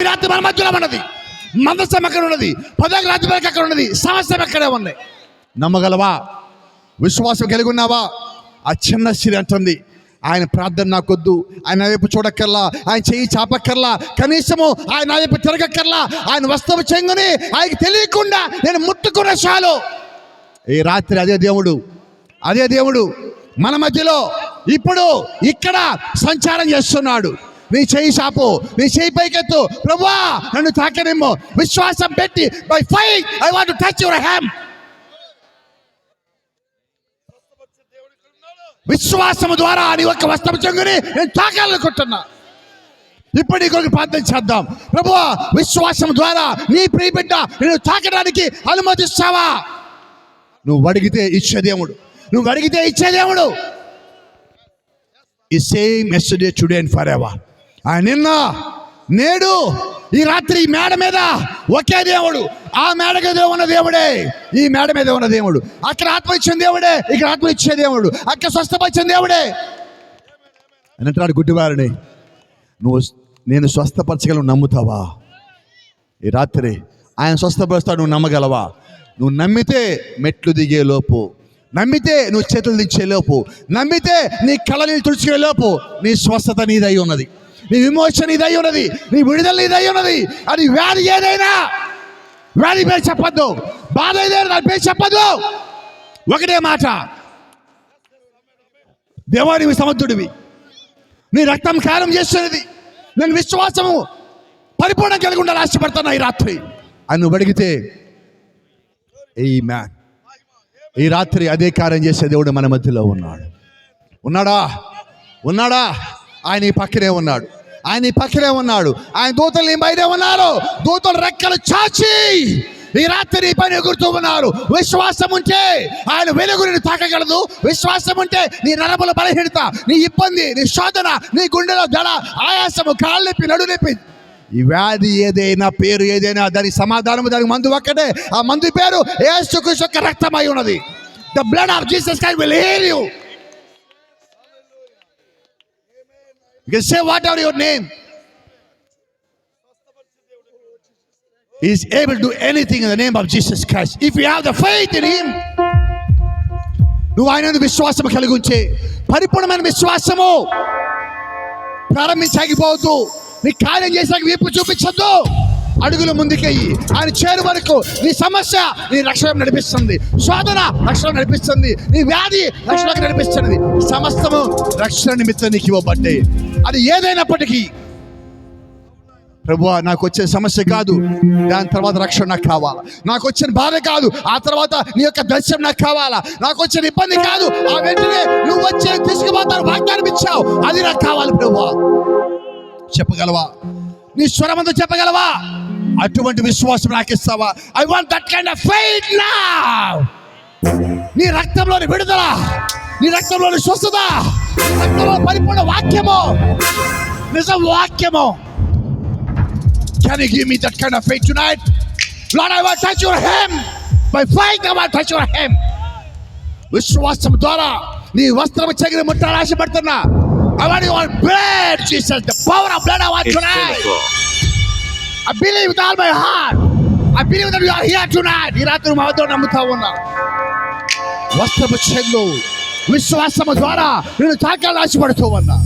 ఈ రాత్రి మన మధ్యలో ఉన్నది. మందసం ఎక్కడ ఉన్నది. పదవి వరకు ఎక్కడ ఉన్నది. సమస్య ఎక్కడే ఉన్నాయి. నమ్మగలవా? విశ్వాసం కలిగి ఉన్నావా? ఆ చిన్న సిరి అంటుంది ఆయన ప్రార్థన నాకొద్దు. ఆయన వైపు చూడక్కర్లా. ఆయన చెయ్యి చాపక్కర్లా. కనీసము ఆయన వైపు తిరగక్కర్లా. ఆయన వస్తువు చెంగుని ఆయనకి తెలియకుండా నేను ముట్టుకున్న చాలు. ఈ రాత్రి అదే దేవుడు. అదే దేవుడు. మన మధ్యలో ఇప్పుడు ఇక్కడ సంచారం చేస్తున్నాడు. నీ చేయి చాపు నీ చేయి పైకెత్తు. ప్రభువా నన్ను తాకనేమో విశ్వాసం పెట్టి by faith I want touch your hem విశ్వాసము ద్వారా నీ యొక్క వస్త్రం చెంగుని నేను తాకాలనుకుంటున్నా. ఇప్పుడు నీ కొరకు ప్రార్థన చేద్దాం. ప్రభువా విశ్వాసం ద్వారా నీ ప్రియ బిడ్డ నేను తాకడానికి అనుమతిస్తావా? నువ్వు అడిగితే ఇచ్చే దేవుడు. నువ్వు అడిగితే ఇచ్చే దేవుడు. ఈ same yesterday today and forever ఆయన నిన్న నేడు ఈ రాత్రి ఈ మేడ మీద ఒకే దేవుడు. ఆ మేడకి ఉన్న దేవుడే. ఈ మేడ మీద ఉన్న దేవుడు. అక్కడ ఆత్మ ఇచ్చిన దేవుడే ఇక్కడ ఆత్మ ఇచ్చే దేవుడు. అక్కడ స్వస్థపరిచిన దేవుడే. అని అంటాడు గుడ్డివారిని. నువ్వు నేను స్వస్థపరచగలను నమ్ముతావా? ఈ రాత్రి ఆయన స్వస్థపరుస్తాడు నువ్వు నమ్మగలవా? నువ్వు నమ్మితే మెట్లు దిగే లోపు నమ్మితే నువ్వు చేతులు దించే లోపు నమ్మితే నీ కళ నీళ్ళు తుడుచుకునే లోపు నీ స్వస్థత నీదై ఉన్నది. నీ విమోచన ఇదై ఉన్నది నీ విడుదల ఇదై ఉన్నది. అది వ్యాధి ఏదైనా వ్యాధి పేరు చెప్పద్దు. బాధ ఏదైనా దాని పేరు చెప్పద్దు. ఒకటే మాట. దేవాడివి సమర్థుడివి. నీ రక్తం కారం చేస్తున్నది. నేను విశ్వాసము పరిపూర్ణం కలిగి ఉండాలి ఆశపడుతున్నా ఈ రాత్రి. అని నువ్వు అడిగితే ఈ మ్యాన్ ఈ రాత్రి అదే కార్యం చేసే దేవుడు మన మధ్యలో ఉన్నాడు. ఉన్నాడా? ఉన్నాడా? ఆయన ఈ పక్కనే ఉన్నాడు. ఆయన నీ పక్కనే ఉన్నాడు. ఆయన దూతలు నీ బయటే ఉన్నారు. దూతలు రెక్కలు చాచి ఈ రాత్రి నీ పని ఎగురుతూ ఉన్నారు. విశ్వాసం ఉంటే ఆయన వెలుగుని తాకగలదు. విశ్వాసం ఉంటే నీ నరముల బలహీనత నీ ఇబ్బంది నీ శోధన నీ గుండెలో దడ ఆయాసము కాళ్ళు నొప్పి నడు నొప్పి. ఈ వ్యాధి ఏదైనా పేరు ఏదైనా దానికి సమాధానము దానికి మందు ఒక్కటే. ఆ మందు పేరు ఏసుకృష్ణ యొక్క రక్తమై ఉన్నది. The blood of Jesus Christ will heal you You say whatever your name He is able to do anything in the name of Jesus Christ. If you have the faith in Him, నువ్వు ఆయన విశ్వాసం కలిగి ఉంచే పరిపూర్ణమైన విశ్వాసము ప్రారంభించాగిపోవద్దు నీ కార్యం చేసాక వీపు చూపించద్దు. అడుగులు ముందుకెయ్యి. ఆయన చేరు వరకు నీ సమస్య నీ రక్షణ నడిపిస్తుంది. శోధన రక్షణ నడిపిస్తుంది. నీ వ్యాధి రక్షణకు నడిపిస్తున్నది సమస్తము రక్షణ నిమిత్తం నీకు ఇవ్వబడ్డాయి. అది ఏదైనప్పటికీ ప్రభు నాకు వచ్చే సమస్య కాదు. దాని తర్వాత రక్షణ నాకు కావాలా? నాకు వచ్చిన బాధ కాదు. ఆ తర్వాత నీ యొక్క దర్శనం నాకు కావాలా? నాకు వచ్చిన ఇబ్బంది కాదు. ఆ వెంటనే నువ్వు వచ్చే తీసుకుపోతాను వాగ్దానం ఇచ్చావు. అది నాకు కావాలి ప్రభు చెప్పగలవా? నీ స్వరమంతో చెప్పగలవా? అటువంటి విశ్వాసం నాకు ఇస్తావా? I want that kind of faith నా నీ రక్తంలోని విడుదల నీ రక్తంలోని స్వస్థత. నీ రక్తంలో పరిపూర్ణ వాక్యము నిజం వాక్యము Can you give me that kind of faith tonight? Lord, I want to touch your hem. By faith, I want to touch your hem. విశ్వాసం ద్వారా నీ వస్త్రం చెగిరి ముట్టాలని ఆశపడుతున్నా I want your blood, Jesus. The power of blood I want It's tonight. finished. I believe with all my heart. I believe that you are here tonight. ఈ రాత్రి మా వద్ద నమ్ముతా ఉన్నా వస్త్రపు చెల్లు విశ్వాసము ద్వారా నేను తాకాలని ఆశపడుతూ ఉన్నా.